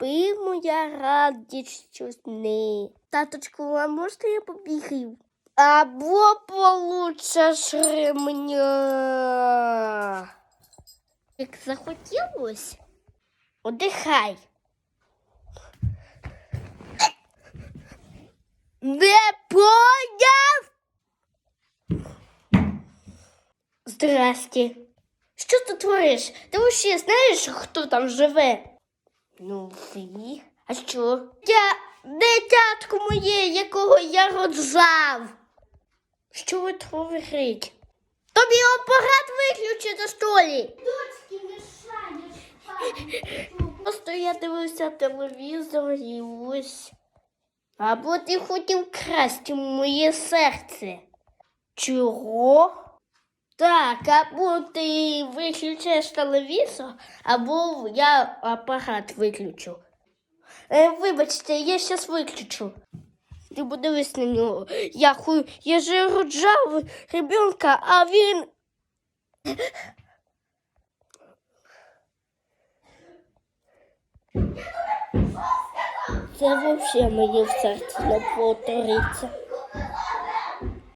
спи, моя радість сни. Таточку, а можна я побігаю? Або получиш ремня. Як захотілось, одихай. Не поняв? Здрасте. Що ти твориш? Ти взагалі знаєш, хто там живе? Ну, ви. А що? Я дитятко моє, якого я роджав. Що ви творите? Тобі апарат виключити, що ли? Дочки мешаєш. Просто я дивився телевізор і ось. Або ти хотів красти моє серце. Чого? Так, або ти виключаєш телевізор, або я апарат виключу. Е, вибачте, я зараз виключу. Ти подивись на нього. Я ху... я же роджав ребенка, а він. Це взагалі мені в серці не повториться.